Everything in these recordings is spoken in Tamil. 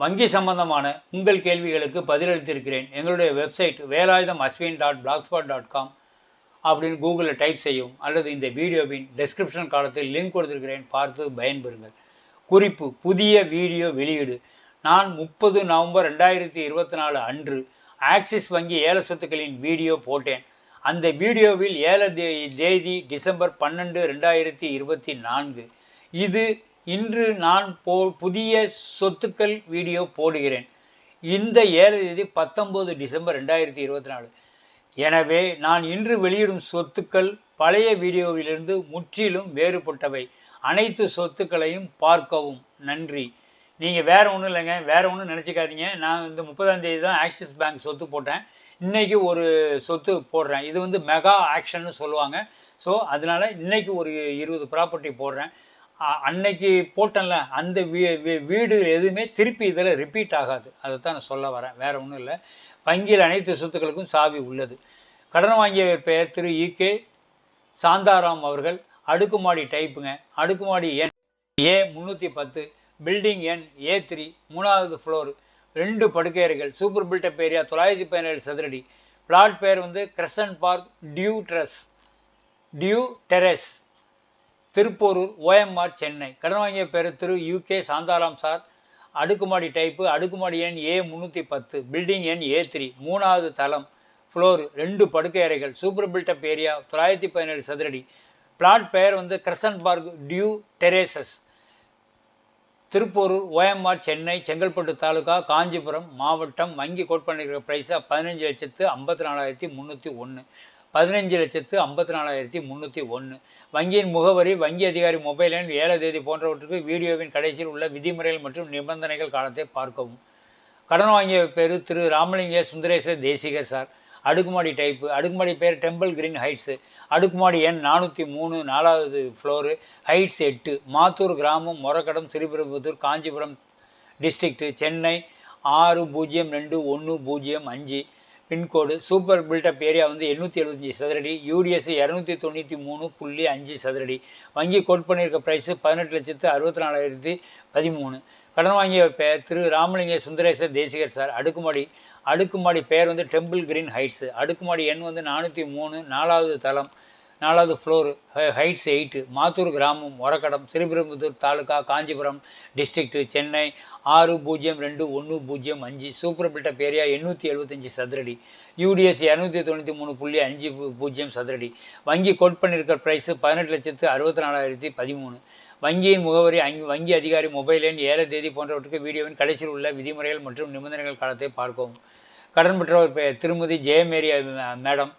வங்கி சம்பந்தமான உங்கள் கேள்விகளுக்கு பதிலளித்திருக்கிறேன். எங்களுடைய website Velayudham Ashwin dot blogspot dot com அப்படின்னு கூகுளில் டைப் செய்யும் அல்லது இந்த வீடியோவின் டெஸ்கிரிப்ஷன் காலத்தில் லிங்க் கொடுத்துருக்கிறேன். பார்த்து பயன்பெறுங்கள். குறிப்பு புதிய வீடியோ வெளியீடு. நான் முப்பது நவம்பர் ரெண்டாயிரத்தி இருபத்தி நாலு அன்று ஆக்சிஸ் வங்கி ஏல சொத்துக்களின் வீடியோ போட்டேன். அந்த வீடியோவில் ஏல தே தேதி டிசம்பர் பன்னெண்டு ரெண்டாயிரத்தி இருபத்தி நான்கு. இது இன்று நான் போ புதிய சொத்துக்கள் வீடியோ போடுகிறேன். இந்த ஏழு தேதி பத்தொம்போது டிசம்பர் ரெண்டாயிரத்தி இருபத்தி நாலு. எனவே நான் இன்று வெளியிடும் சொத்துக்கள் பழைய வீடியோவிலிருந்து முற்றிலும் வேறுபட்டவை. அனைத்து சொத்துக்களையும் பார்க்கவும். நன்றி. நீங்கள் வேறு ஒன்றும் இல்லைங்க. வேறு ஒன்றும் நினச்சிக்காதீங்க. நான் இந்த முப்பதாம் தேதி தான் ஆக்சிஸ் பேங்க் சொத்து போட்டேன். இன்றைக்கி ஒரு சொத்து போடுறேன். இது வந்து மெகா ஆக்ஷன்னு சொல்லுவாங்க. ஸோ அதனால் இன்றைக்கி ஒரு இருபது ப்ராப்பர்ட்டி போடுறேன். அன்னைக்கு போட்டேன்ல அந்த வீ வீ- வீடு எதுவுமே திருப்பி இதில் ரிப்பீட் ஆகாது. அதை தான் நான் சொல்ல வரேன். வேறு ஒன்றும் இல்லை. வங்கியில் அனைத்து சொத்துக்களுக்கும் சாவி உள்ளது. கடன் வாங்கிய பெயர் திரு இகே சாந்தாராம் அவர்கள் அடுக்குமாடி டைப்புங்க அடுக்குமாடி எண் ஏ முந்நூற்றி பத்து பில்டிங் எண் ஏ த்ரீ மூணாவது ஃப்ளோர் ரெண்டு படுக்கையறைகள் சூப்பர் பில்டப் ஏரியா தொள்ளாயிரத்தி பதினேழு சதுரடி. பிளாட் பேர் வந்து Crescent park due dress dew terrace Thiruporur OMR Chennai. கடன் வாங்கிய பேர் Thiru U K Shantharam sir. அடுக்குமாடி டைப்பு அடுக்குமாடி எண் ஏ முந்நூற்றி பத்து பில்டிங் எண் ஏ த்ரீ மூணாவது தளம் ஃப்ளோர் ரெண்டு படுக்கை அறைகள் சூப்பர் பில்டப் ஏரியா தொள்ளாயிரத்தி பதினேழு சதுரடி. பிளாட் பெயர் வந்து crescent park dew terraces. Thiruporur OMR Chennai Chengalpattu taluka Kanchipuram மாவட்டம் வங்கி கோட் பண்ணிருக்கிற ப்ரைஸை பதினஞ்சு லட்சத்து ஐம்பத்தி நாலாயிரத்தி முந்நூற்றி ஒன்று பதினஞ்சு லட்சத்து ஐம்பத்தி நாலாயிரத்தி முந்நூற்றி ஒன்று வங்கியின் முகவரி வங்கி அதிகாரி மொபைல் எண் ஏழை தேதி போன்றவற்றுக்கு வீடியோவின் கடைசியில் உள்ள விதிமுறைகள் மற்றும் நிபந்தனைகள் காலத்தை பார்க்கவும். கடன் வாங்கிய பேர் திரு ராமலிங்க சுந்தரேசர் தேசிகர் சார். அடுக்குமாடி டைப்பு அடுக்குமாடி பேர் டெம்பிள் கிரீன் ஹைட்ஸு அடுக்குமாடி எண் நானூற்றி மூணு நாலாவது ஃப்ளோரு ஹைட்ஸ் எட்டு மாத்தூர் கிராமம் மொரக்கடம் ஸ்ரீபெரும்புதூர் காஞ்சிபுரம் டிஸ்ட்ரிக்ட்டு சென்னை ஆறு பூஜ்ஜியம் ரெண்டு ஒன்று பூஜ்ஜியம் அஞ்சு. பின்கோடு சூப்பர் பில்டப் ஏரியா வந்து எண்ணூற்றி எழுபத்தஞ்சி சதுரடி யூடிஎஸ் இரநூத்தி தொண்ணூற்றி மூணு புள்ளி அஞ்சு சதுரடி. வங்கி கோட் பண்ணியிருக்க ப்ரைஸு பதினெட்டு லட்சத்து அறுபத்தி நாலாயிரத்தி பதிமூணு. கடன் வாங்கிய பெயர் திரு ராமலிங்க சுந்தரேசர் தேசிகர் சார் அடுக்குமாடி அடுக்குமாடி பெயர் வந்து டெம்பிள் கிரீன் ஹைட்ஸு அடுக்குமாடி எண் வந்து நானூற்றி மூணு நாலாவது தளம். நாலாவது ஃப்ளோர் ஹைட்ஸ் எயிட்டு மாத்தூர் கிராமம் ஒரக்கடம் ஸ்ரீபெரும்புதூர் தாலுகா காஞ்சிபுரம் டிஸ்ட்ரிக்ட் சென்னை ஆறு பூஜ்ஜியம் ரெண்டு ஒன்று பூஜ்ஜியம் அஞ்சு. சூப்பர் பில்டப் ஏரியா எண்ணூற்றி எழுபத்தஞ்சி சதுரடி. யூடிஎஸ் இரநூத்தி தொண்ணூற்றி மூணு புள்ளி அஞ்சு பூஜ்ஜியம் சதுரடி. வங்கி கோட் பண்ணியிருக்கிற ப்ரைஸு பதினெட்டு லட்சத்து அறுபத்தி நாலாயிரத்தி பதிமூணு. வங்கியின் முகவரி அங்கி வங்கி அதிகாரி மொபைல் எண் ஏழை தேதி போன்றவற்றுக்கு வீடியோவின் கடைசியில் உள்ள விதிமுறைகள் மற்றும் நிபந்தனைகள் காலத்தை பார்க்கவும். கடன் பெற்றவர் திருமதி ஜெயமேரி மேடம்.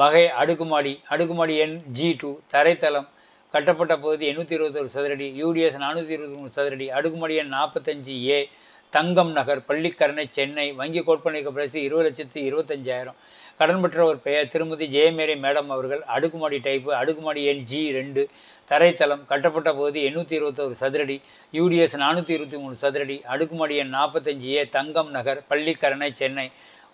வகை அடுக்குமாடி அடுக்குமாடி எண் ஜி டூ தரைத்தளம் கட்டப்பட்ட பகுதி எண்ணூற்றி இருபத்தொரு சதுரடி யூடிஎஸ் நானூற்றி இருபத்தி மூணு சதுரடி அடுக்குமாடி எண் நாற்பத்தஞ்சு ஏ தங்கம் நகர் பள்ளிக்கரணை சென்னை வங்கி கோட் பிரசு இருபது லட்சத்து இருபத்தஞ்சாயிரம். கடன் பெற்ற ஒரு பெயர் திருமதி ஜெயமேரி மேடம் அவர்கள் அடுக்குமாடி டைப்பு அடுக்குமாடி எண் ஜி ரெண்டு தரைத்தளம் கட்டப்பட்ட பகுதி எண்ணூற்றி இருபத்தொரு சதுரடி யூடிஎஸ் நானூற்றி இருபத்தி மூணு சதுரடி அடுக்குமாடி எண் நாற்பத்தஞ்சு ஏ தங்கம் நகர் பள்ளிக்கரணை சென்னை.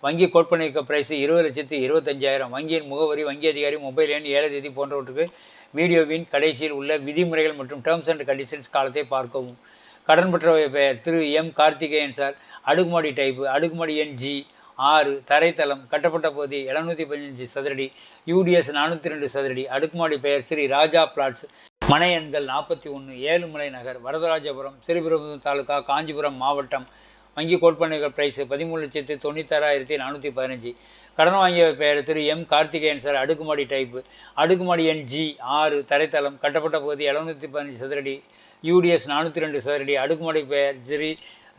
வங்கி கோட் பிரைஸ் இருபது லட்சத்து இருபத்தஞ்சாயிரம். வங்கியின் முகவரி வங்கி அதிகாரி மொபைல் எண் ஏழை தேதி போன்றவற்றுக்கு வீடியோவின் கடைசியில் உள்ள விதிமுறைகள் மற்றும் டேர்ம்ஸ் அண்ட் கண்டிஷன்ஸ் காலத்தை பார்க்கவும். கடன் பெற்ற பெயர் திரு எம் கார்த்திகேயன் சார். அடுக்குமாடி டைப்பு அடுக்குமாடி எண் ஜி ஆறு தரைத்தளம் கட்டப்பட்ட பகுதி எழுநூற்றி பதினஞ்சு சதுரடி யூடிஎஸ் நானூற்றி ரெண்டு சதுரடி அடுக்குமாடி பெயர் ஸ்ரீ ராஜா பிளாட்ஸ் மனை எண்கள் நாற்பத்தி ஒன்று ஏழுமலை நகர் வரதராஜபுரம் ஸ்ரீபெரும்புதூர் தாலுகா காஞ்சிபுரம் மாவட்டம். வங்கி கோட் பண்ணிருக்கிற ப்ரைஸ் பதிமூணு லட்சத்து தொண்ணூத்தாறாயிரத்தி நானூற்றி பதினஞ்சு. கடன் வாங்கிய பெயர் திரு எம் கார்த்திகேயன் சார் அடுக்குமாடி டைப்பு அடுக்குமாடி எண் ஜி ஆறு தரைத்தளம் கட்டப்பட்ட பகுதி எழுநூற்றி பதினஞ்சு சதுரடி. யூடிஎஸ் நானூற்றி ரெண்டு சதுரடி. அடுக்குமாடி பெயர் ஜிரி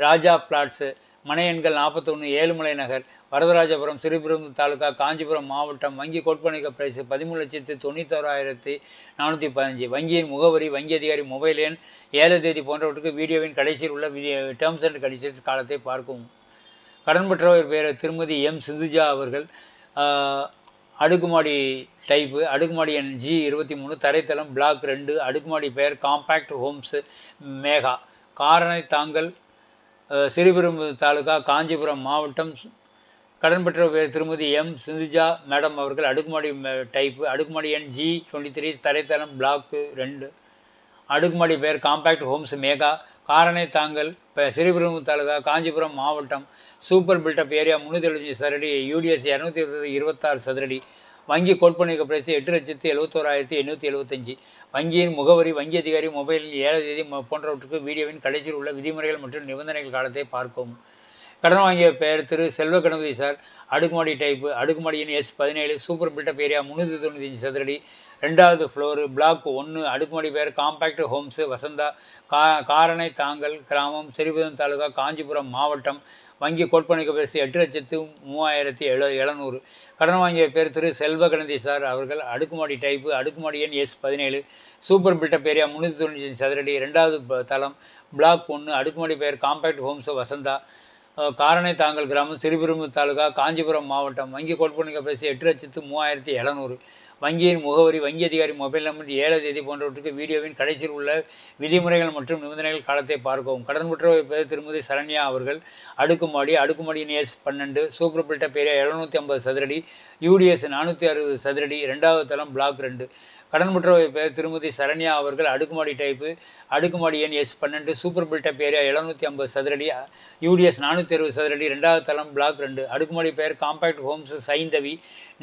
ராஜா பிளாட்ஸு மனை எண்கள் நாற்பத்தொன்று ஏழுமலை நகர் வரதராஜபுரம் சிறுபெரும்பு தாலுகா காஞ்சிபுரம் மாவட்டம். வங்கி கோட்பணிக்க பிரைஸ் பதிமூணு லட்சத்து தொண்ணூத்தோராயிரத்தி நானூற்றி பதினஞ்சு. வங்கியின் முகவரி வங்கி அதிகாரி மொபைல் எண் ஏழு தேதி போன்றவற்றுக்கு வீடியோவின் கடைசியில் உள்ள டேர்ம்ஸ் அண்ட் கண்டிஷன்ஸ் காலத்தை பார்க்கவும் கடன் பெற்றவர் பேர் திருமதி எம் சிந்துஜா அவர்கள் அடுக்குமாடி டைப்பு அடுக்குமாடி எண் ஜி இருபத்தி மூணு தரைத்தளம் பிளாக் ரெண்டு அடுக்குமாடி பெயர் compact homes mega. Karanai Thangal சிறுபெரும் taluka Kanchipuram மாவட்டம் கடன் பெற்ற பேர் திருமதி எம் சிந்துஜா மேடம் அவர்கள் அடுக்குமாடி டைப்பு அடுக்குமாடி எண் ஜி டுவெண்ட்டி த்ரீ தரைத்தளம் பிளாக்கு ரெண்டு. அடுக்குமாடி பேர் compact homes mega Karanai Thangal இப்போ சிறுபெரும்பு தாலுகா காஞ்சிபுரம் மாவட்டம் சூப்பர் பில்டப் ஏரியா முந்நூற்றி எழுபத்தஞ்சி சதுரடி யூடிஎஸ் இரநூத்தி இருபது இருபத்தாறு சதுரடி. வங்கி கோட்பணிக்கு பிரைஸ் எட்டு லட்சத்து எழுபத்தோராயிரத்தி எண்ணூற்றி எழுபத்தஞ்சி வங்கியின் முகவரி வங்கி அதிகாரி மொபைலில் ஏழை தேதி போன்றவற்றுக்கு வீடியோவின் கடைசியில் உள்ள விதிமுறைகள் மற்றும் நிபந்தனைகள் காலத்தை பார்க்கவும். கடன் வாங்கிய பெயர் திரு செல்வ கணபதி சார். அடுக்குமாடி டைப்பு அடுக்குமாடியின் எஸ் பதினேழு சூப்பர் பில்டப் ஏரியா முந்நூற்றி தொண்ணூற்றி அஞ்சு சதுரடி. ரெண்டாவது ஃப்ளோரு பிளாக் ஒன்று அடுக்குமாடி பேர் காம்பேக்ட் ஹோம்ஸு வசந்தா கா காரணை தாங்கல் கிராமம் சிறிபுதம் தாலுகா காஞ்சிபுரம் மாவட்டம் வங்கி கோட்பணிக்க பேசி எட்டு லட்சத்து மூவாயிரத்தி எழு எழுநூறு. கடன் வாங்கிய பேர் திரு செல்வ சார் அவர்கள் அடுக்குமாடி டைப்பு அடுக்குமாடி எண் எஸ் பதினேழு. சூப்பர் பில்டப் ஏரியா முந்நூற்றி தொண்ணூற்றி சதுரடி ரெண்டாவது தளம் பிளாக் ஒன்று அடுக்குமாடி பெயர் காம்பேக்ட் ஹோம்ஸ் வசந்தா. காரணை தாங்கல் கிராமம் சிறுபெரும்பு தாலுகா காஞ்சிபுரம் மாவட்டம் வங்கி கோட்பணிக்க பேசி எட்டு லட்சத்து மூவாயிரத்தி எழுநூறு. வங்கியின் முகவரி வங்கி அதிகாரி மொபைல் நம்பர் ஏழாம் தேதி போன்றவற்றுக்கு வீடியோவின் கடைசியில் உள்ள விதிமுறைகள் மற்றும் நிபந்தனைகள் காலத்தை பார்க்கவும். கடன் பெற்றவர் திருமதி சரண்யா அவர்கள் அடுக்குமாடி அடுக்குமாடியின் எஸ் பன்னெண்டு சூப்பர் பில்ட்ட பேரியா எழுநூற்றி ஐம்பது சதுரடி யூடிஎஸ் நானூற்றி அறுபது சதுரடி ரெண்டாவது தளம் பிளாக் ரெண்டு. கடன் பெற்றவர் பேர் திருமதி சரண்யா அவர்கள் அடுக்குமாடி டைப்பு அடுக்குமாடி எண் எஸ் பன்னெண்டு சூப்பர் பில்டப் ஏரியா எழுநூற்றி ஐம்பது சதுரடி யூடிஎஸ் நானூற்றி அறுபது சதுரடி ரெண்டாவது தளம் பிளாக் ரெண்டு. அடுக்குமாடி பெயர் காம்பேக்ட் ஹோம்ஸ் சைந்தவி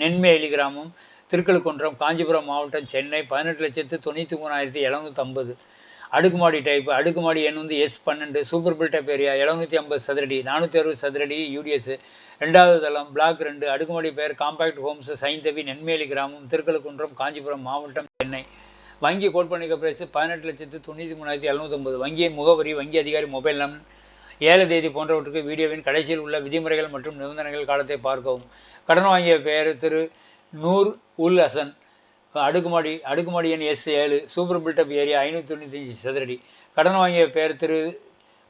நென்மேலி கிராமம் திருக்கழுக்குன்றம் காஞ்சிபுரம் மாவட்டம் சென்னை பதினெட்டு லட்சத்து தொண்ணூற்றி மூணாயிரத்தி எழுநூற்றம்பது அடுக்குமாடி டைப்பு அடுக்குமாடி எண் வந்து எஸ் பன்னெண்டு சூப்பர் பில்டப் ஏரியா எழுநூற்றி ஐம்பது சதுரடி நானூற்றி அறுபது சதுரடி யூடிஎஸ் ரெண்டாவது தளம் பிளாக் ரெண்டு அடுக்குமாடி பெயர் காம்பேக்ட் ஹோம்ஸ் சைந்தவி நென்மேலி கிராமம் திருக்கழுக்குன்றம் காஞ்சிபுரம் மாவட்டம் சென்னை. வங்கி கோட்பணிக்க பிரைஸ் பதினெட்டு லட்சத்து தொண்ணூற்றி மூணாயிரத்தி எழுநூத்தொம்பது வங்கியின் முகவரி வங்கி அதிகாரி மொபைல் நம்பர் ஏழு தேதி போன்றவற்றுக்கு வீடியோவின் கடைசியில் உள்ள விதிமுறைகள் மற்றும் நிபந்தனைகள் காலத்தை பார்க்கவும். கடன் வாங்கிய பெயர் திரு நூர் உல் ஹசன். அடுக்குமாடி அடுக்குமாடி எண் எஸ் ஏழு சூப்பர் பில்டப் ஏரியா ஐநூற்றி தொண்ணூத்தஞ்சு சதுரடி. கடன் வாங்கிய பெயர் திரு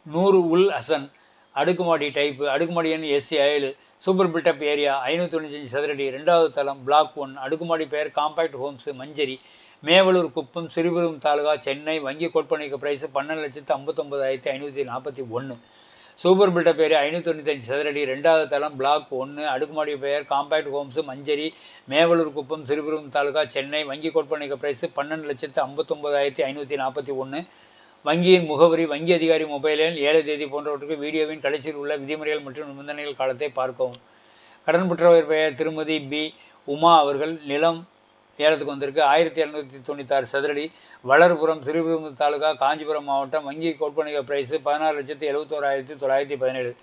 நூறு உல் ஹசன். அடுக்குமாடி டைப்பு அடுக்குமாடி எண் எஸ் ஏழு சூப்பர் பில்டப் ஏரியா ஐநூற்றி தொண்ணூத்தஞ்சு சதுரடி. ரெண்டாவது தளம் பிளாக் ஒன் அடுக்குமாடி பெயர் காம்பேக்ட் ஹோம்ஸ் மஞ்சரி. மேவலூர் குப்பம் சிறுபெரும் தாலுகா சென்னை. வங்கி கொட்பணிக்கு பிரைஸ் பன்னெண்டு லட்சத்து ஐம்பத்தொம்பதாயிரத்தி ஐநூற்றி நாற்பத்தி ஒன்று சூப்பர் பில்டப் ஏரியா ஐநூற்றி தொண்ணூத்தஞ்சு சதுரடி ரெண்டாவது தளம் பிளாக் ஒன்று அடுக்குமாடி பெயர் காம்பேக்ட் ஹோம்ஸு மஞ்சரி மேவலூர் குப்பம் சிறுபெரும் தாலுகா சென்னை வங்கி கொட்பணிக்க பிரைஸ் பன்னெண்டு லட்சத்து ஐம்பத்தொம்பதாயிரத்தி ஐநூற்றி நாற்பத்தி ஒன்று வங்கியின் முகவரி வங்கி அதிகாரி மொபைல் எண் ஏழு தேதி போன்றவற்றுக்கு வீடியோவின் கடைசியில் உள்ள விதிமுறைகள் மற்றும் நிபந்தனைகள் காலத்தை பார்க்கவும். கடன் பெற்றவர் பெயர் திருமதி பி. உமா அவர்கள் நிலம் ஏலத்துக்கு வந்திருக்கு. ஆயிரத்தி இரநூத்தி தொண்ணூத்தாறு சதுரடி வளர்புரம் சிறுபெரும்பு தாலுகா காஞ்சிபுரம் மாவட்டம் வங்கி கோட்பணிக பிரைஸ் பதினாறு லட்சத்தி எழுபத்தோராயிரத்தி தொள்ளாயிரத்தி பதினேழு.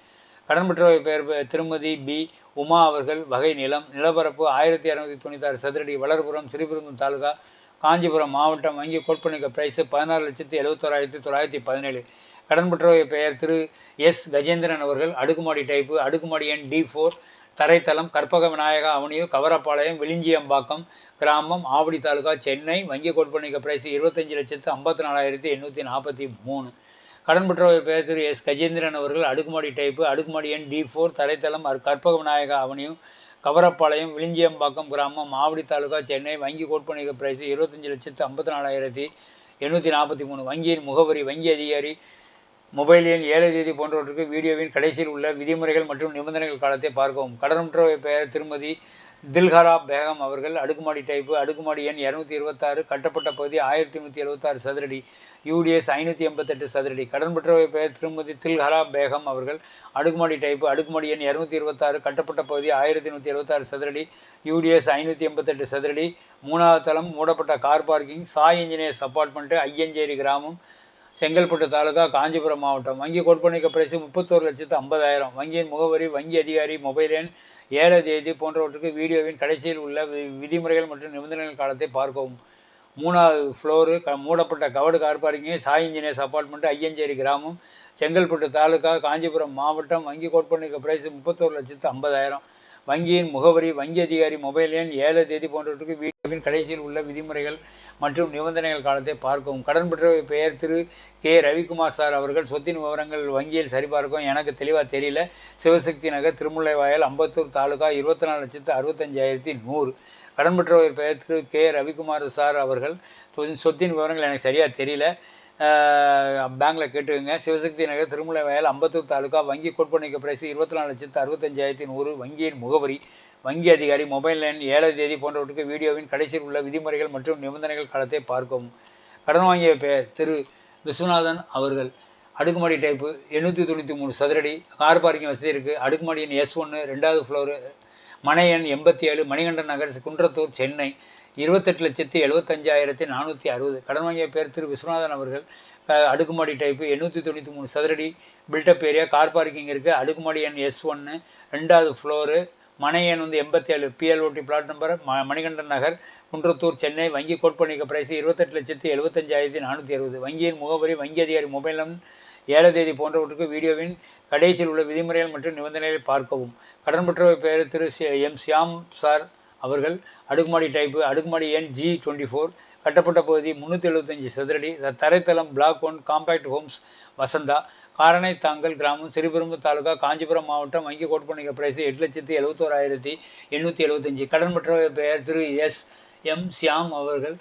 கடன் பெற்றவை பெயர் திருமதி பி உமா அவர்கள் வகை நிலம் நிலப்பரப்பு ஆயிரத்தி இரநூத்தி தொண்ணூத்தாறு சதுரடி வளர்புரம் சிறுபெரும்பு தாலுகா காஞ்சிபுரம் மாவட்டம் வங்கி கோட்பணிக்க பிரைஸு பதினாறு லட்சத்தி எழுபத்தோராயிரத்தி தொள்ளாயிரத்தி பதினேழு. கடன் பெற்றவை பெயர் திரு. எஸ். கஜேந்திரன் அவர்கள் அடுக்குமாடி டைப்பு அடுக்குமாடி எண் டி ஃபோர் தரைத்தளம் கற்பக விநாயகா அவனியூ கவரப்பாளையம் விளிஞ்சியம்பாக்கம் கிராமம் ஆவடி தாலுகா சென்னை வங்கி கோட்பணிக்க பிரைஸ் இருபத்தஞ்சி லட்சத்து ஐம்பத்தி நாலாயிரத்தி எண்ணூற்றி நாற்பத்தி மூணு. கடன் பெற்றவர் பெயர் திரு எஸ். கஜேந்திரன் அவர்கள் அடுக்குமாடி டைப்பு அடுக்குமாடி எண் டி ஃபோர் தரைத்தளம் கற்பக விநாயகா அவனியூ கவரப்பாளையம் விளிஞ்சியம்பாக்கம் கிராமம் ஆவடி தாலுகா சென்னை வங்கி கோட்பணிக பிரைஸ் இருபத்தஞ்சி லட்சத்து ஐம்பத்தி நாலாயிரத்தி எண்ணூற்றி நாற்பத்தி மூணு. வங்கியின் முகவரி வங்கி அதிகாரி மொபைல் எண் ஏழை தேதி போன்றவற்றுக்கு வீடியோவின் கடைசியில் உள்ள விதிமுறைகள் மற்றும் நிபந்தனைகள் காலத்தை பார்க்கவும். கடனுற்ற பெயர் திருமதி தில்ஹரா பேகம் அவர்கள் அடுக்குமாடி டைப்பு அடுக்குமாடி எண் இரநூத்தி இருபத்தாறு கட்டப்பட்ட பகுதி ஆயிரத்தி நூற்றி எழுபத்தாறு சதுரடி யூடிஎஸ் ஐநூற்றி எண்பத்தெட்டு சதுரடி. கடன் பெற்றவை பெயர் திருமதி தில்ஹரா பேகம் அவர்கள் அடுக்குமாடி டைப்பு அடுக்குமாடி எண் இரநூத்தி இருபத்தாறு கட்டப்பட்ட பகுதி ஆயிரத்தி நூற்றி எழுபத்தாறு சதுரடி யூடிஎஸ் ஐநூற்றி எண்பத்தெட்டு சதுரடி. மூணாவது தளம் மூடப்பட்ட car parking Sai engineers apartment Iyyanjeri கிராமம் செங்கல்பட்டு தாலுகா காஞ்சிபுரம் மாவட்டம். வங்கி கொடுப்பனைக்கு பிரைஸ் முப்பத்தோரு லட்சத்து ஐம்பதாயிரம். வங்கியின் முகவரி வங்கி அதிகாரி மொபைல் எண் ஏழு தேதி போன்றவற்றுக்கு வீடியோவின் கடைசியில் உள்ள விதிமுறைகள் மற்றும் நிபந்தனைகள் காலத்தை பார்க்கவும். மூணாவது ஃப்ளோரு க மூடப்பட்ட கவடு car parking Sai engineers apartment Iyyanjeri கிராமம். செங்கல்பட்டு தாலுகா காஞ்சிபுரம் மாவட்டம். வங்கி கோட்பண்ணிக்கு பிரைஸ் முப்பத்தோரு லட்சத்து ஐம்பதாயிரம். வங்கியின் முகவரி வங்கி அதிகாரி மொபைல் எண் ஏழு தேதி போன்றவற்றுக்கு வீடியோவின் கடைசியில் உள்ள விதிமுறைகள் மற்றும் நிபந்தனைகள் காலத்தை பார்க்கவும். கடன் பெற்றவர் பெயர் திரு. கே. ரவிக்குமார் சார் அவர்கள் சொத்தின் விவரங்கள் வங்கியில் சரிபார்க்கவும். எனக்கு தெளிவாக தெரியல. சிவசக்தி நகர் திருமுல்லைவாயல் அம்பத்தூர் தாலுகா இருபத்தி நாலு லட்சத்து அறுபத்தஞ்சாயிரத்தி நூறு. கடன் பெற்றவர் பெயர் திரு. கே. ரவிக்குமார் சார் அவர்கள் சொத்தின் விவரங்கள் எனக்கு சரியாக தெரியல. பேங்க்கில் கேட்டுக்கோங்க. சிவசக்தி நகர் திருமலை வயல் அம்பத்தூர் தாலுக்கா வங்கி கொடுப்பணிக்க பிரைஸ் இருபத்தி நாலு லட்சத்து அறுபத்தஞ்சாயிரத்தி நூறு வங்கியின் முகவரி வங்கி அதிகாரி மொபைல் எண் ஏழாவது தேதி போன்றவற்றுக்கு வீடியோவின் கடைசியில் உள்ள விதிமுறைகள் மற்றும் நிபந்தனைகள் காலத்தை பார்க்கவும். கடன் வாங்கிய பெயர் திரு. விஸ்வநாதன் அவர்கள். அடுக்குமாடி டைப்பு எண்ணூற்றி தொண்ணூற்றி மூணு சதுரடி. கார் பார்க்கிங் வசதி இருக்குது அடுக்குமாடியின் எஸ் ஒன்று ரெண்டாவது ஃப்ளோரு மனை எண் எண்பத்தி ஏழு மணிகண்டன் நகர் குன்றத்தூர் சென்னை. இருபத்தெட்டு லட்சத்தி எழுபத்தஞ்சாயிரத்தி நானூற்றி அறுபது. கடன் வாங்கிய பேர் திரு விஸ்வநாதன் அவர்கள் அடுக்குமாடி டைப்பு எண்ணூற்றி தொண்ணூற்றி மூணு சதுரடி பில்டப் ஏரியா கார் பார்க்கிங் இருக்குது அடுக்குமாடி எண் எஸ் ஒன்று ரெண்டாவது ஃப்ளோரு மனை எண் வந்து எண்பத்தி ஏழு பிஎல்ஓடி பிளாட் நம்பர் ம மணிகண்டன் நகர் குன்றத்தூர் சென்னை. வங்கி கோட்பணிக்க பிரைஸ் இருபத்தெட்டு லட்சத்தி எழுபத்தஞ்சாயிரத்தி நானூற்றி அறுபது. வங்கியின் முகவரி வங்கி அதிகாரி மொபைல் எண் ஏழ தேதி போன்றவற்றுக்கு வீடியோவின் கடைசியில் உள்ள விதிமுறைகள் மற்றும் நிபந்தனைகளை பார்க்கவும். கடன் பெற்றவர் பெயர் திரு எம் சியாம் சார். அவர்கள் அடுக்குமாடி டைப்பு அடுக்குமாடி எண் ஜி டுவெண்ட்டி ஃபோர் கட்டப்பட்ட பகுதி முந்நூற்றி எழுபத்தஞ்சி சதுரடி தரைத்தளம் block one compact homes Vasantha. Karanai Thangal கிராமம் சிறுபெரும்பு தாலுகா காஞ்சிபுரம் மாவட்டம் வங்கி கோட்பணிக பிரைஸ் எட்டு லட்சத்தி எழுபத்தோராயிரத்தி எண்ணூற்றி எழுபத்தஞ்சி கடன் பெற்ற பெயர் திரு எஸ் எம் சியாம் அவர்கள்.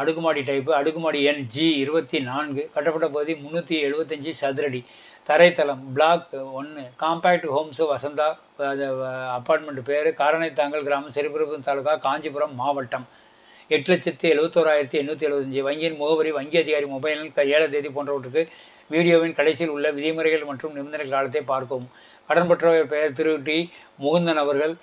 அடுக்குமாடி டைப்பு அடுக்குமாடி எண் ஜி இருபத்தி நான்கு கட்டப்பட்ட பகுதி முந்நூற்றி எழுபத்தஞ்சி சதுரடி. தரைத்தளம் பிளாக் ஒன்று காம்பேக்ட் ஹோம்ஸ் வசந்தா அப்பார்ட்மெண்ட் பேர் காரணைத்தாங்கல் கிராமம் சிறுபுரம் தாலுகா காஞ்சிபுரம் மாவட்டம். எட்டு லட்சத்தி எழுபத்தோராயிரத்தி எண்ணூற்றி எழுபத்தஞ்சி வங்கியின் முகவரி வங்கி அதிகாரி மொபைல் ஏழு தேதி போன்றவற்றுக்கு வீடியோவின் கடைசியில் உள்ள விதிமுறைகள் மற்றும் நிபந்தனை காலத்தை பார்க்கவும் கடன் பெற்றவர் பெயர் திரு. டி. முகுந்தன் அவர்கள்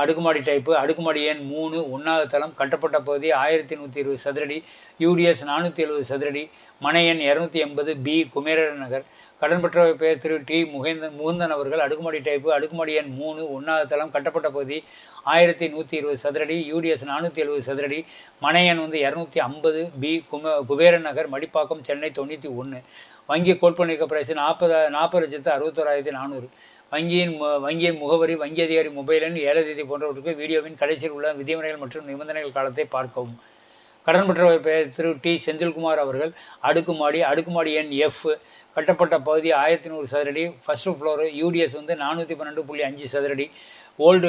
அடுக்குமாடி டைப்பு அடுக்குமாடி எண் மூணு ஒன்றாவது தளம் கட்டப்பட்ட பகுதி ஆயிரத்தி நூற்றி இருபது சதுரடி யூடிஎஸ் நானூற்றி எழுபது சதுரடி மனை எண் இரநூத்தி எண்பது பி குமேரன் நகர். கடன் பெற்ற பெயர் திரு டி. முகேந்தன் முகுந்தன் அவர்கள் அடுக்குமாடி டைப்பு அடுக்குமாடி எண் மூணு ஒன்றாவது தளம் கட்டப்பட்ட பகுதி ஆயிரத்தி நூற்றி இருபது சதுரடி யூடிஎஸ் நானூற்றி எழுபது சதுரடி மனையன் வந்து இரநூத்தி ஐம்பது பி கும குபேரன் நகர் மடிப்பாக்கம் சென்னை தொண்ணூற்றி ஒன்று வங்கி கோட்பணிக்க பிரைஸ் நாற்பது நாற்பது லட்சத்து அறுபத்தோராயிரத்தி நானூறு. வங்கியின் வங்கியின் முகவரி வங்கி அதிகாரி மொபைல் எண் ஏழை தேதி போன்றவற்றுக்கு வீடியோவின் கடைசியில் உள்ள விதிமுறைகள் மற்றும் நிபந்தனைகள் காலத்தை பார்க்கவும். கடன் பெற்றவர் பெயர் திரு டி. செந்தில்குமார் அவர்கள் அடுக்குமாடி அடுக்குமாடி எண் எஃப் கட்டப்பட்ட பகுதி ஆயிரத்தி நூறு சதுரடி. ஃபஸ்ட்டு ஃப்ளோரு யூடிஎஸ் வந்து நானூற்றி பன்னெண்டு புள்ளி அஞ்சு சதுரடி. ஓல்டு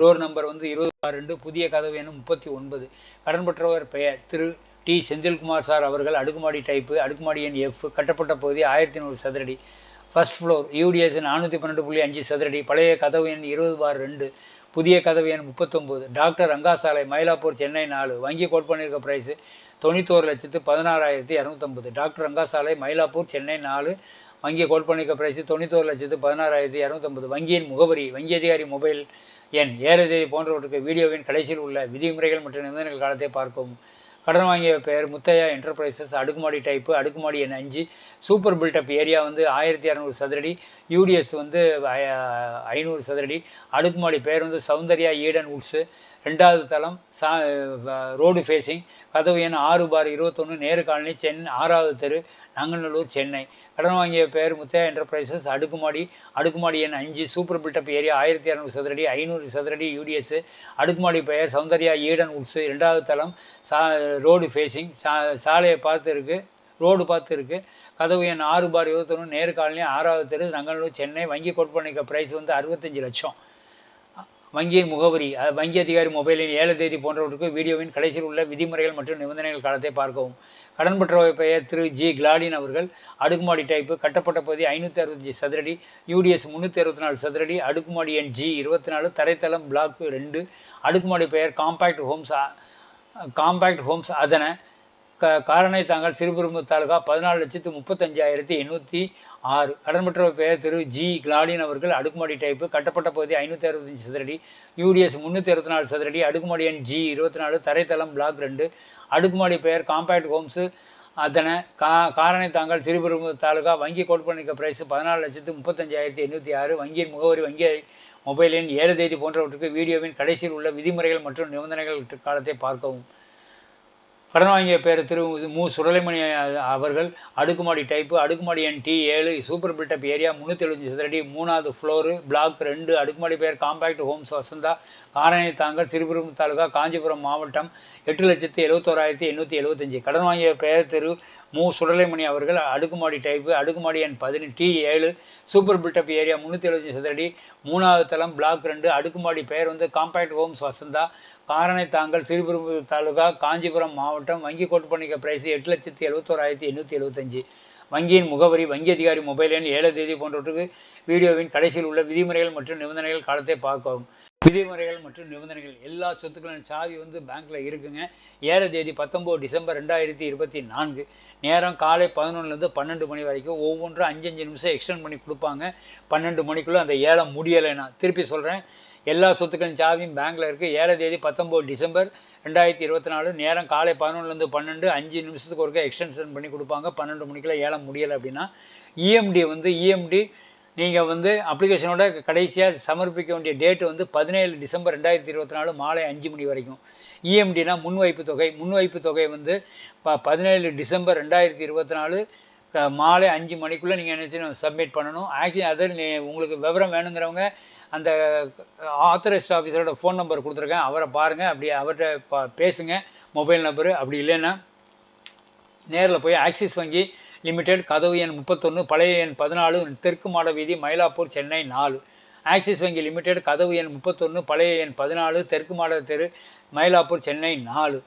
டோர் நம்பர் வந்து இருபது ரெண்டு புதிய கதவு எண் முப்பத்தி ஒன்பது. கடன் பெற்றவர் பெயர் திரு. டி. செந்தில்குமார் சார் அவர்கள் அடுக்குமாடி டைப்பு அடுக்குமாடி எண் எஃப் கட்டப்பட்ட பகுதி ஆயிரத்தி நூறு சதுரடி. ஃபர்ஸ்ட் ஃப்ளோர் யூடிஎஸ் நானூற்றி பன்னெண்டு புள்ளி அஞ்சு சதுரடி. பழைய கதவு எண் இருபது பார் ரெண்டு புதிய கதவு எண் முப்பத்தொம்போது டாக்டர் ரங்காசாலை மயிலாப்பூர் சென்னை நாலு. வங்கி கோட் பண்ணியிருக்க ப்ரைஸு தொண்ணூத்தோரு லட்சத்து பதினாறாயிரத்தி இரநூத்தம்பது டாக்டர் ரங்காசாலை மயிலாப்பூர் சென்னை நாலு. வங்கி கோட் பண்ணிக்க பிரைஸ் தொண்ணூத்தோரு லட்சத்து பதினாறாயிரத்தி இரநூத்தம்பது வங்கியின் முகவரி வங்கி அதிகாரி மொபைல் எண் ஏழை தேதி போன்றவற்றுக்கு வீடியோவின் கடைசியில் உள்ள விதிமுறைகள் மற்றும் நிபந்தனைகள் காலத்தை பார்க்கவும் கடன் வாங்கிய பெயர் முத்தையா என்டர்பிரைசஸ் அடுக்குமாடி டைப்பு அடுக்குமாடி எண் அஞ்சு. சூப்பர் பில்டப் ஏரியா வந்து ஆயிரத்தி இரநூறு சதுரடி. யூடிஎஸ் வந்து ஐநூறு சதுரடி. அடுக்குமாடி பெயர் வந்து சௌந்தர்யா ஈடன் உட்ஸு. ரெண்டாவது தளம் சா ரோடு ஃபேஸிங் கதவு எண் ஆறு பார் இருபத்தொன்று நேரு காலனி சென்னை ஆறாவது தெரு நங்கநல்லூர் சென்னை. கடன் வாங்கிய பெயர் முத்தையா என்டர்பிரைசஸ் அடுக்குமாடி அடுக்குமாடி எண் அஞ்சு சூப்பர் பில்டப் ஏரியா ஆயிரத்தி இரநூறு சதுரடி ஐநூறு சதுரடி யூடிஎஸ் அடுக்குமாடி பெயர் சௌந்தர்யா ஈடன் உட்ஸு ரெண்டாவது தளம் சா ரோடு ஃபேஸிங் சா சாலையை பார்த்து இருக்குது ரோடு பார்த்து இருக்குது கதவு எண் ஆறு பார் இருபத்தொன்று நேரு காலனி ஆறாவது தெரு நாங்கநல்லூர் சென்னை. வங்கி கொடுப்பணிக்க ப்ரைஸ் வந்து அறுபத்தஞ்சு லட்சம். வங்கியின் முகவரி வங்கி அதிகாரி மொபைலின் ஏழு தேதி போன்றவற்றுக்கு வீடியோவின் கடைசியில் உள்ள விதிமுறைகள் மற்றும் நிபந்தனைகள் காலத்தை பார்க்கவும். கடன் பெற்றவர் பெயர் திரு. ஜி. கிளாடின் அவர்கள் அடுக்குமாடி டைப்பு கட்டப்பட்ட பகுதி ஐநூற்றி அறுபத்தஞ்சு சதுரடி யூடிஎஸ் முந்நூற்றி அறுபத்தி நாலு சதுரடி அடுக்குமாடி எண் ஜி இருபத்தி நாலு தரைத்தளம் பிளாக் ரெண்டு அடுக்குமாடி பெயர் காம்பேக்ட் ஹோம்ஸ் காம்பேக்ட் ஹோம்ஸ் அதனை க காரணை தாங்கள் சிறுபெரும்பு தாலுகா பதினாலு லட்சத்து முப்பத்தஞ்சாயிரத்தி எண்ணூற்றி ஆறு. கடன் பெற்ற பெயர் திரு ஜி. கிளாடின் அவர்கள் அடுக்குமாடி டைப்பு. கட்டப்பட்ட பகுதி ஐநூற்றி அறுபத்தஞ்சு சதுரடி. யூடிஎஸ் முந்நூற்றி அறுபத்தி நாலு சதுரடி. அடுக்குமாடி எண் ஜி இருபத்தி நாலு தரைத்தளம் பிளாக் ரெண்டு. அடுக்குமாடி பெயர் காம்பேக்ட் ஹோம்ஸு அதனை கா காரணை தாங்கள் சிறுபெரும்பு தாலுகா வங்கி கோட்பணிக்க பிரைஸ் பதினாலு லட்சத்து முப்பத்தஞ்சாயிரத்தி எண்ணூற்றி ஆறு. வங்கியின் முகவரி வங்கி மொபைலின் ஏழு தேதி போன்றவற்றுக்கு வீடியோவின் கடைசியில் உள்ள விதிமுறைகள் மற்றும் நிபந்தனைகள் காலத்தை பார்க்கவும். கடன் வாங்கிய பேர் திரு மு சுடலைமணி அவர்கள் அடுக்குமாடி டைப்பு அடுக்குமாடி எண் டி ஏழு சூப்பர் பில்டப் ஏரியா முந்நூற்றி எழுபத்தஞ்சு சதுரடி மூணாவது ஃப்ளோரு பிளாக் ரெண்டு அடுக்குமாடி பேர் காம்பாக்ட் ஹோம்ஸ் வசந்தா காரணி தாங்கல் திருப்பூர் தாலுகா காஞ்சிபுரம் மாவட்டம் எட்டு லட்சத்து எழுபத்தோராயிரத்தி எண்ணூற்றி எழுபத்தஞ்சு கடன் வாங்கிய பெயர் திரு மு சுடலைமணி அவர்கள் அடுக்குமாடி டைப்பு அடுக்குமாடி எண் பதினெட்டு டி ஏழு சூப்பர் பில்டப் ஏரியா முந்நூற்றி எழுபத்தஞ்சு சதுரடி மூணாவது தளம் பிளாக் ரெண்டு அடுக்குமாடி பெயர் வந்து காம்பேக்ட் ஹோம்ஸ் வசந்தா காரணை தாங்கள் திருப்பெரும்புதூர் தாலுகா காஞ்சிபுரம் மாவட்டம் வங்கி கோட்டு பண்ணிக்க பிரைஸ் எட்டு லட்சத்தி எழுபத்தோராயிரத்தி எண்ணூற்றி எழுபத்தஞ்சு வங்கியின் முகவரி வங்கி அதிகாரி மொபைல் எண் ஏழு தேதி போன்றவற்றுக்கு வீடியோவின் கடைசியில் உள்ள விதிமுறைகள் மற்றும் நிபந்தனைகள் காலத்தை பார்க்கவும். விதிமுறைகள் மற்றும் நிபந்தனைகள் எல்லா சொத்துக்களின் சாவி வந்து பேங்க்கில் இருக்குங்க. ஏழு தேதி பத்தொம்போது டிசம்பர் ரெண்டாயிரத்தி இருபத்தி நான்கு. நேரம் காலை பதினொன்றுலேருந்து பன்னெண்டு மணி வரைக்கும் ஒவ்வொன்றும் அஞ்சு அஞ்சு நிமிஷம் எக்ஸ்டெண்ட் பண்ணி கொடுப்பாங்க. பன்னெண்டு மணிக்குள்ளே அந்த ஏழை முடியலைன்னா திருப்பி சொல்கிறேன் எல்லா சொத்துக்களின் சாவியும் பேங்க்கில் இருக்குது ஏழை தேதி பத்தொம்போது டிசம்பர் ரெண்டாயிரத்தி இருபத்தி நாலு நேரம் காலை பதினொன்றுலேருந்து பன்னெண்டு அஞ்சு நிமிஷத்துக்கு ஒருக்க எக்ஸ்டென்ஷன் பண்ணி கொடுப்பாங்க. பன்னெண்டு மணிக்கெல்லாம் ஏலம் முடியலை அப்படின்னா இஎம்டி வந்து இஎம்டி நீங்கள் வந்து அப்ளிகேஷனோட கடைசியாக சமர்ப்பிக்க வேண்டிய டேட்டு வந்து பதினேழு டிசம்பர் ரெண்டாயிரத்தி இருபத்தி நாலு மாலை அஞ்சு மணி வரைக்கும். இஎம்டினா முன்வைப்பு தொகை. முன்வைப்பு தொகை வந்து ப பதினேழு டிசம்பர் ரெண்டாயிரத்தி இருபத்தி நாலு மாலை அஞ்சு மணிக்குள்ளே நீங்கள் என்ன சப்மிட் பண்ணணும். ஆக்சுவலி அதில் உங்களுக்கு விவரம் வேணுங்கிறவங்க அந்த ஆத்தரைஸ்ட் ஆஃபீஸரோட ஃபோன் நம்பர் கொடுத்துருக்கேன். அவரை பாருங்கள் அப்படி அவர்கிட்ட பா பேசுங்க. மொபைல் நம்பரு அப்படி இல்லைன்னா நேரில் போய் ஆக்சிஸ் வங்கி லிமிடெட் கதவு எண் முப்பத்தொன்று பழைய எண் பதினாலு தெற்கு மாட வீதி மயிலாப்பூர் சென்னை நாலு. ஆக்சிஸ் வங்கி லிமிடெட் கதவு எண் முப்பத்தொன்று பழைய எண் பதினாலு தெற்கு மாட தெரு மயிலாப்பூர் சென்னை நாலு.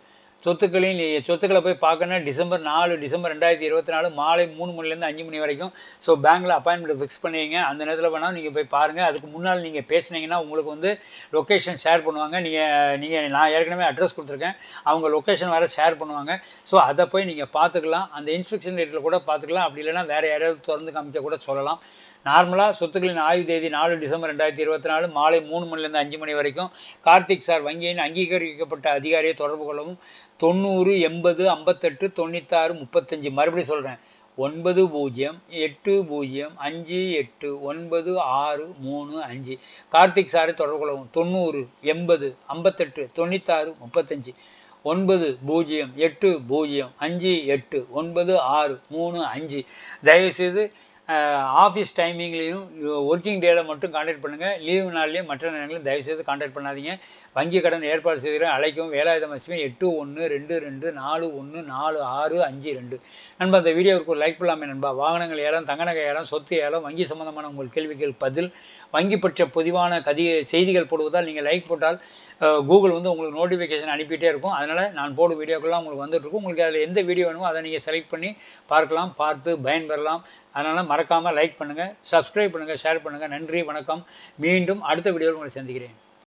சொத்துக்களின் சொத்துக்களை போய் பார்க்கணுன்னா டிசம்பர் நாலு டிசம்பர் ரெண்டாயிரத்தி இருபத்தி நாலு மாலை மூணு மணிலேருந்து அஞ்சு மணி வரைக்கும். ஸோ பேங்க்கில் அப்பாயின்மெண்ட் ஃபிக்ஸ் பண்ணுவீங்க. அந்த நேரத்தில் வேணால் நீங்கள் போய் பாருங்கள் அதுக்கு முன்னால் நீங்கள் பேசுனீங்கன்னா உங்களுக்கு வந்து லொக்கேஷன் ஷேர் பண்ணுவாங்க. நீங்கள் நீங்கள் நான் ஏற்கனவே அட்ரஸ் கொடுத்துருக்கேன். அவங்க லொக்கேஷன் வேறு ஷேர் பண்ணுவாங்க. ஸோ அதை போய் நீங்கள் பார்த்துக்கலாம். அந்த இன்ஸ்பெக்ஷன் ரேட்டில் கூட பார்த்துக்கலாம். அப்படி இல்லைன்னா வேறு யாராவது திறந்து காமிக்க கூட சொல்லலாம். நார்மலாக சொத்துக்களின் ஆய்வு தேதி நாலு டிசம்பர் ரெண்டாயிரத்தி இருபத்தி நாலு மாலை மூணு மணிலேருந்து அஞ்சு மணி வரைக்கும் கார்த்திக் சார் வங்கியின் அங்கீகரிக்கப்பட்ட அதிகாரியை தொடர்பு கொள்ளவும். தொண்ணூறு எண்பது ஐம்பத்தெட்டு தொண்ணூத்தாறு முப்பத்தஞ்சு. மறுபடியும் சொல்கிறேன் ஒன்பது பூஜ்ஜியம். எட்டு பூஜ்ஜியம். அஞ்சு எட்டு. ஒன்பது ஆறு மூணு அஞ்சு. கார்த்திக் சாரை தொடர்பு கொள்ளவும். தொண்ணூறு எண்பது ஐம்பத்தெட்டு தொண்ணூத்தாறு முப்பத்தஞ்சு. ஒன்பது பூஜ்ஜியம். எட்டு பூஜ்ஜியம். அஞ்சு எட்டு. ஒன்பது ஆறு மூணு அஞ்சு. தயவுசெய்து ஆஃபீஸ் டைமிங்லேயும் ஒர்க்கிங் டேயில் மட்டும் காண்டாக்ட் பண்ணுங்கள் லீவு நாள்லேயும் மற்ற நேரங்களையும் தயவுசெய்து காண்டாக்ட் பண்ணாதீங்க. வங்கி கடன் ஏற்பாடு செய்கிறேன் அழைக்கவும் வேலாயுதம் மசிமே எட்டு ஒன்று ரெண்டு ரெண்டு நாலு ஒன்று நாலு ஆறு அஞ்சு ரெண்டு. நண்பா அந்த வீடியோவுக்கு ஒரு லைக் பண்ணலாமே நண்பா. வாகனங்கள் ஏலம் தங்கநகை ஏலம் சொத்து ஏலம் வங்கி சம்பந்தமான உங்கள் கேள்விகள் பதில். வங்கி பற்றிய பொதுவான கதி செய்திகள் போடுவதால் நீங்கள் லைக் போட்டால் கூகுள் வந்து உங்களுக்கு நோட்டிஃபிகேஷன் அனுப்பிட்டே இருக்கும். அதனால் நான் போடும் வீடியோக்கெல்லாம் உங்களுக்கு வந்துட்டுருக்கும். உங்களுக்கு அதில் எந்த வீடியோ வேணுமோ அதை நீங்கள் செலக்ட் பண்ணி பார்க்கலாம் பார்த்து பயன்பெறலாம். அதனால் மறக்காமல் லைக் பண்ணுங்கள் சப்ஸ்கிரைப் பண்ணுங்கள் ஷேர் பண்ணுங்கள் நன்றி வணக்கம். மீண்டும் அடுத்த வீடியோவில் உங்களை சந்திக்கிறேன்.